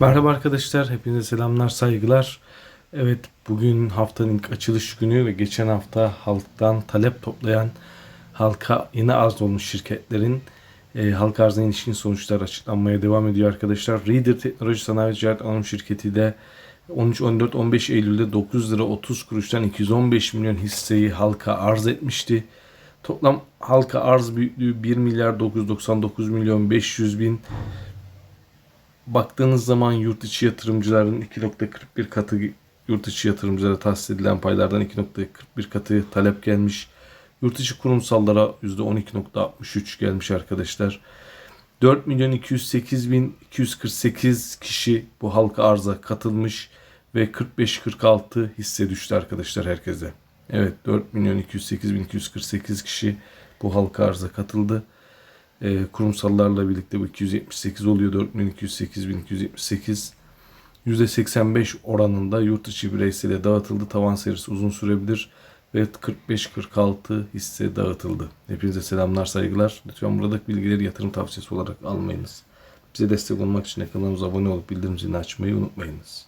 Merhaba arkadaşlar, hepinize selamlar, saygılar. Evet, bugün haftanın ilk açılış günü ve geçen hafta halktan talep toplayan halka yeni arz olmuş şirketlerin e, halka arzına ilişkin sonuçlar açıklanmaya devam ediyor arkadaşlar. Reader Teknoloji Sanayi Ticaret Anonim Şirketi de 13, 14, 15 Eylül'de 9 lira 30 kuruştan 215 milyon hisseyi halka arz etmişti. Toplam halka arz büyüklüğü 1 milyar 999 milyon 500 bin baktığınız zaman yurt içi yatırımcıların 2.41 katı yurt içi yatırımcılara tahsis edilen paylardan 2.41 katı talep gelmiş. Yurt içi kurumsallara %12.63 gelmiş arkadaşlar. 4 milyon 208 bin 248 kişi bu halka arza katılmış ve 45-46 hisse düştü arkadaşlar herkese. Evet 4 milyon 208 bin 248 kişi bu halka arza katıldı. E, kurumsallarla birlikte bu 278 oluyor. 4208 %85 oranında yurt içi bireysele dağıtıldı. Tavan serisi uzun sürebilir ve 45-46 hisse dağıtıldı. Hepinize selamlar, saygılar. Lütfen buradaki bilgileri yatırım tavsiyesi olarak almayınız. Bize destek olmak için kanalımıza abone olup bildirim zilini açmayı unutmayınız.